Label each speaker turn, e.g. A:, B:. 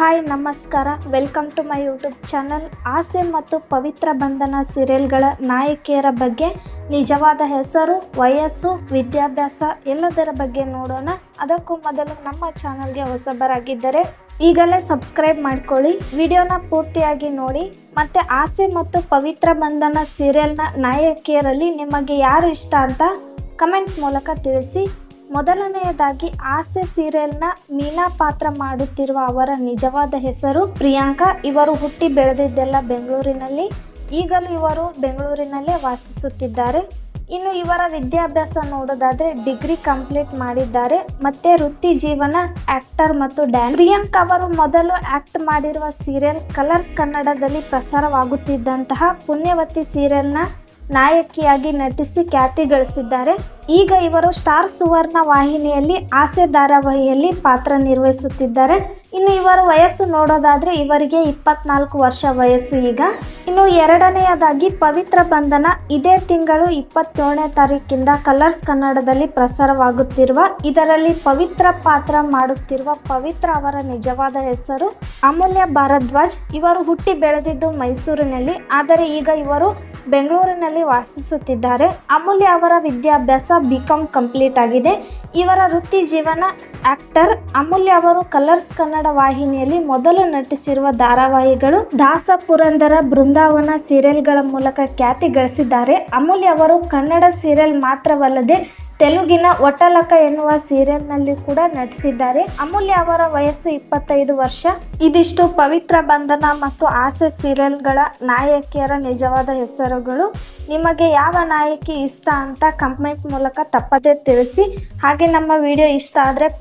A: Hi, ನಮಸ್ಕಾರ. Welcome to my YouTube channel. ಆಸೆ ಮತ್ತು ಪವಿತ್ರ ಬಂಧನ ಸೀರಿಯಲ್ಗಳ ನಾಯಕಿಯರ ಬಗ್ಗೆ ನಿಜವಾದ ಹೆಸರು, ವಯಸ್ಸು, ವಿದ್ಯಾಭ್ಯಾಸ ಎಲ್ಲದರ ಬಗ್ಗೆ ನೋಡೋಣ. ಅದಕ್ಕೂ ಮೊದಲು ನಮ್ಮ ಚಾನಲ್ಗೆ ಹೊಸಬರಾಗಿದ್ದರೆ ಈಗಲೇ ಸಬ್ಸ್ಕ್ರೈಬ್ ಮಾಡ್ಕೊಳ್ಳಿ. ವಿಡಿಯೋನ ಪೂರ್ತಿಯಾಗಿ ನೋಡಿ. ಮತ್ತು ಆಸೆ ಮತ್ತು ಪವಿತ್ರ ಬಂಧನ ಸೀರಿಯಲ್ನ ನಾಯಕಿಯರಲ್ಲಿ ನಿಮಗೆ ಯಾರು ಇಷ್ಟ ಅಂತ ಕಮೆಂಟ್ ಮೂಲಕ ತಿಳಿಸಿ. ಮೊದಲನೆಯದಾಗಿ ಆಸೆ ಸೀರಿಯಲ್ನ ಮೀನಾ ಪಾತ್ರ ಮಾಡುತ್ತಿರುವ ಅವರ ನಿಜವಾದ ಹೆಸರು ಪ್ರಿಯಾಂಕಾ. ಇವರು ಹುಟ್ಟಿ ಬೆಳೆದಿದ್ದೆಲ್ಲ ಬೆಂಗಳೂರಿನಲ್ಲಿ. ಈಗಲೂ ಇವರು ಬೆಂಗಳೂರಿನಲ್ಲೇ ವಾಸಿಸುತ್ತಿದ್ದಾರೆ. ಇನ್ನು ಇವರ ವಿದ್ಯಾಭ್ಯಾಸ ನೋಡೋದಾದರೆ ಡಿಗ್ರಿ ಕಂಪ್ಲೀಟ್ ಮಾಡಿದ್ದಾರೆ. ಮತ್ತೆ ವೃತ್ತಿ ಜೀವನ, ಆಕ್ಟರ್ ಮತ್ತು ಡ್ಯಾನ್ಸ್ ಪ್ರಿಯಾಂಕಾ ಅವರು ಮೊದಲು ಆಕ್ಟ್ ಮಾಡಿರುವ ಸೀರಿಯಲ್ ಕಲರ್ಸ್ ಕನ್ನಡದಲ್ಲಿ ಪ್ರಸಾರವಾಗುತ್ತಿದ್ದಂತಹ ಪುಣ್ಯವತಿ ಸೀರಿಯಲ್ನ ನಾಯಕಿಯಾಗಿ ನಟಿಸಿ ಖ್ಯಾತಿ ಗಳಿಸಿದ್ದಾರೆ. ಈಗ ಇವರು ಸ್ಟಾರ್ ಸುವರ್ಣ ವಾಹಿನಿಯಲ್ಲಿ ಆಸೆ ಧಾರಾವಾಹಿಯಲ್ಲಿ ಪಾತ್ರ ನಿರ್ವಹಿಸುತ್ತಿದ್ದಾರೆ. ಇನ್ನು ಇವರ ವಯಸ್ಸು ನೋಡೋದಾದ್ರೆ ಇವರಿಗೆ ಇಪ್ಪತ್ನಾಲ್ಕು ವರ್ಷ ವಯಸ್ಸು ಈಗ. ಇನ್ನು ಎರಡನೆಯದಾಗಿ ಪವಿತ್ರ ಬಂಧನ ಇದೇ ತಿಂಗಳು ಇಪ್ಪತ್ತೇಳನೇ ತಾರೀಕಿಂದ ಕಲರ್ಸ್ ಕನ್ನಡದಲ್ಲಿ ಪ್ರಸಾರವಾಗುತ್ತಿರುವ, ಇದರಲ್ಲಿ ಪವಿತ್ರ ಪಾತ್ರ ಮಾಡುತ್ತಿರುವ ಪವಿತ್ರ ಅವರ ನಿಜವಾದ ಹೆಸರು ಅಮೂಲ್ಯ ಭಾರದ್ವಾಜ್. ಇವರು ಹುಟ್ಟಿ ಬೆಳೆದಿದ್ದು ಮೈಸೂರಿನಲ್ಲಿ, ಆದರೆ ಈಗ ಇವರು ಬೆಂಗಳೂರಿನಲ್ಲಿ ವಾಸಿಸುತ್ತಿದ್ದಾರೆ. ಅಮೂಲ್ಯ ಅವರ ವಿದ್ಯಾಭ್ಯಾಸ ಬಿ ಕಾಮ್ ಕಂಪ್ಲೀಟ್ ಆಗಿದೆ. ಇವರ ವೃತ್ತಿ ಜೀವನ ಆಕ್ಟರ್ ಅಮೂಲ್ಯ ಅವರು ಕಲರ್ಸ್ ಕನ್ನಡ ವಾಹಿನಿಯಲ್ಲಿ ಮೊದಲು ನಟಿಸಿರುವ ಧಾರಾವಾಹಿಗಳು ದಾಸ ಪುರಂದರ ಬೃಂದಾವನ ಸೀರಿಯಲ್ಗಳ ಮೂಲಕ ಖ್ಯಾತಿ ಗಳಿಸಿದ್ದಾರೆ. ಅಮೂಲ್ಯ ಅವರು ಕನ್ನಡ ಸೀರಿಯಲ್ ಮಾತ್ರವಲ್ಲದೆ ತೆಲುಗಿನ ಒಟಲಕ ಎನ್ನುವ ಸೀರಿಯಲ್ನಲ್ಲಿ ಕೂಡ ನಟಿಸಿದ್ದಾರೆ. ಅಮೂಲ್ಯ ಅವರ ವಯಸ್ಸು ಇಪ್ಪತ್ತೈದು ವರ್ಷ. ಇದಿಷ್ಟು ಪವಿತ್ರ ಬಂಧನ ಮತ್ತು ಆಸೆ ಸೀರಿಯಲ್ಗಳ ನಾಯಕಿಯರ ನಿಜವಾದ ಹೆಸರುಗಳು. ನಿಮಗೆ ಯಾವ ನಾಯಕಿ ಇಷ್ಟ ಅಂತ ಕಮೆಂಟ್ ಮೂಲಕ ತಪ್ಪದೇ ತಿಳಿಸಿ. ಹಾಗೆ ನಮ್ಮ ವಿಡಿಯೋ ಇಷ್ಟ ಆದರೆ